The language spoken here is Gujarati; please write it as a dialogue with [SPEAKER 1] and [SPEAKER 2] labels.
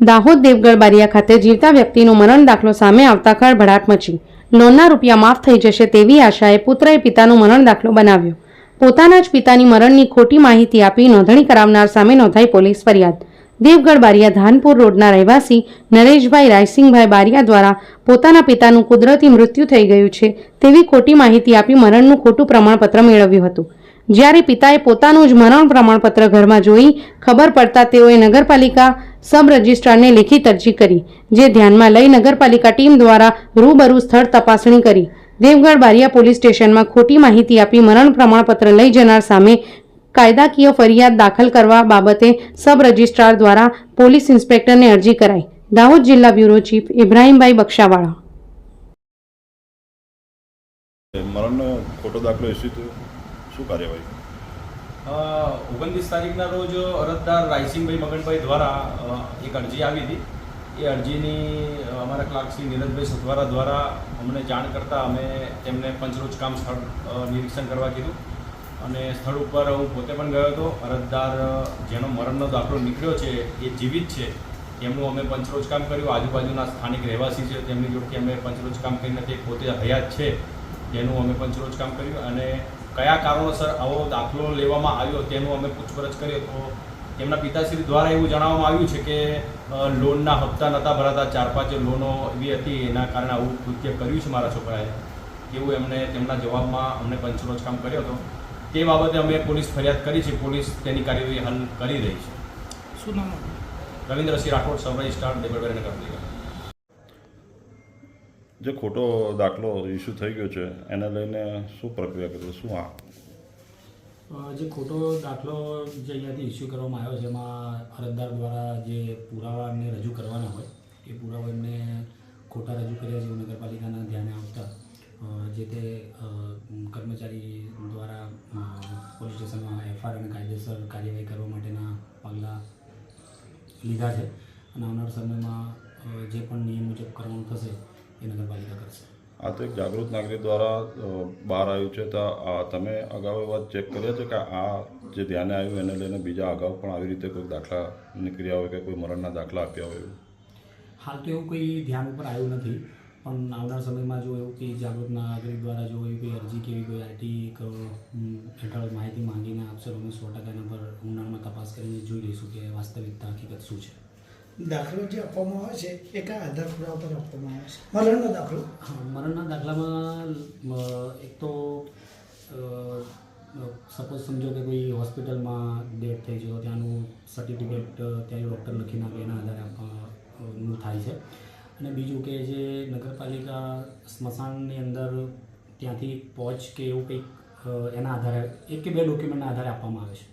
[SPEAKER 1] દાહોદ દેવગઢ બારિયા ખાતે જીવતા વ્યક્તિનો મરણ દાખલો સામે આવતા ખળભળાટ મચી. લોનના રૂપિયા માફ થઈ જશે તેવી આશાએ પુત્રએ પિતાનો મરણ દાખલો બનાવ્યો. પોતાના જ પિતાની મરણની ખોટી માહિતી આપી નોંધણી કરાવનાર સામે નોંધાઈ પોલીસ ફરિયાદ. દેવગઢ બારિયા ધાનપુર રોડના રહેવાસી નરેશભાઈ રાયસિંહભાઈ બારિયા દ્વારા પોતાના પિતાનું કુદરતી મૃત્યુ થઈ ગયું છે તેવી ખોટી માહિતી આપી મરણનું ખોટું પ્રમાણપત્ર મેળવ્યું હતું. જ્યારે પિતાએ પોતાનું જ મરણ પ્રમાણપત્ર ઘરમાં જોઈ ખબર પડતા તેઓએ નગરપાલિકા સબ રજિસ્ટ્રારને લેખિત અરજી કરી, જે ધ્યાનમાં લઈ નગરપાલિકા ટીમ દ્વારા રૂબરૂ સ્થળ તપાસણી કરી. દેવગઢ બારિયા પોલીસ સ્ટેશનમાં ખોટી માહિતી આપી મરણ પ્રમાણપત્ર લઈ જનાર સામે કાયદાકીય ફરિયાદ દાખલ કરવા બાબતે સબ રજિસ્ટ્રાર દ્વારા પોલીસ ઇન્સ્પેક્ટરને અરજી કરાઈ. દાહોદ જિલ્લા બ્યુરો ચીફ ઇબ્રાહીમભાઈ બક્ષાવાળા.
[SPEAKER 2] મરણનો ખોટો દાખલો ઇસ્યુ થયો? શું કાર્યવાહી?
[SPEAKER 3] ઓગણત્રીસ તારીખના રોજ અરજદાર રાયસિંહભાઈ મગનભાઈ દ્વારા એક અરજી આવી હતી. એ અરજીની અમારા ક્લાર્ક શ્રી નીરજભાઈ સથવારા દ્વારા અમને જાણ કરતાં અમે તેમને પંચરોજ કામ સ્થળ નિરીક્ષણ કરવા કીધું. અને સ્થળ ઉપર હું પોતે પણ ગયો હતો. અરજદાર જેનો મરણનો દાખલો નીકળ્યો છે, એ જીવિત છે એમનું અમે પંચરોજ કામ કર્યું. આજુબાજુના સ્થાનિક રહેવાસી છે, તેમની જોડથી અમે પંચરોજ કામ કરીને તે પોતે હયાત છે, તેનું અમે પંચરોજ કામ કર્યું. અને કયા કારણોસર આવો દાખલો લેવામાં આવ્યો તેનું અમે પૂછપરછ કર્યો તો તેમના પિતાશ્રી દ્વારા એવું જણાવવામાં આવ્યું છે કે લોનના હપ્તા નહોતા ભરાતા ચાર પાંચ લોનો એવી હતી એના કારણે આવું કૃત્ય કર્યું છે મારા છોકરાએ. એવું એમને તેમના જવાબમાં અમને પંચરોજ કામ કર્યો હતો. તે બાબતે અમે પોલીસ ફરિયાદ કરી છે. પોલીસ તેની કાર્યવાહી હાલ કરી રહી છે.
[SPEAKER 4] શું નામ
[SPEAKER 3] રવિન્દ્રસિંહ રાઠોડ સબરાઈ સ્ટાર ડેબરબેર નગર
[SPEAKER 2] જે ખોટો દાખલો ઇસ્યુ થઈ ગયો છે, એને લઈને શું પ્રક્રિયા કરી શું આ?
[SPEAKER 4] જે ખોટો દાખલો જે અહીંયાથી ઇસ્યુ કરવામાં આવ્યો છે, એમાં અરજદાર દ્વારા જે પુરાવાને રજૂ કરવાના હોય, એ પુરાવા એમને ખોટા રજૂ કર્યા છે, નગરપાલિકાના ધ્યાને આવતા જે તે કર્મચારી દ્વારા પોલીસ સ્ટેશનમાં એફઆર અને કાયદેસર કાર્યવાહી કરવા માટેના પગલાં લીધા છે. અને આવનાર સમયમાં જે પણ નિયમ મુજબ કરવાનું થશે એ નગરપાલિકા કરશે.
[SPEAKER 2] આ તો એક જાગૃત નાગરિક દ્વારા બહાર આવ્યું છે. તો તમે અગાઉ એ વાત ચેક કર્યા છે કે આ જે ધ્યાને આવ્યું એને લઈને બીજા અગાઉ પણ આવી રીતે કોઈ દાખલા નીકળ્યા હોય કે કોઈ મરણના દાખલા આપ્યા હોય
[SPEAKER 4] હાલ તો એવું કોઈ ધ્યાન ઉપર આવ્યું નથી. પણ આવનાર સમયમાં જો એવું કે જાગૃત નાગરિક દ્વારા જો એવી કોઈ અરજી કે એવી કોઈ આઈટી હેઠળ માહિતી માંગીને આપશે અમે સો ટકા એના પર ઊંડાણમાં તપાસ કરીને જોઈ લઈશું કે વાસ્તવિકતા હકીકત શું છે.
[SPEAKER 5] દાખલો જે આપવામાં આવે છે એ કયા આધાર પુરાવા પર આપવામાં આવે છે. મરણનો દાખલો.
[SPEAKER 4] મરણના દાખલામાં એક તો સપોઝ સમજો કે કોઈ હોસ્પિટલમાં ડેથ થઈ ગયો ત્યાંનું સર્ટિફિકેટ ત્યાં ડૉક્ટર લખીને આપે એના આધારે આપવાનું થાય છે. અને બીજું કે જે નગરપાલિકા સ્મશાનની અંદર ત્યાંથી પહોંચ કે એવું કંઈક એના આધારે, એક કે બે ડોક્યુમેન્ટના આધારે આપવામાં આવે છે.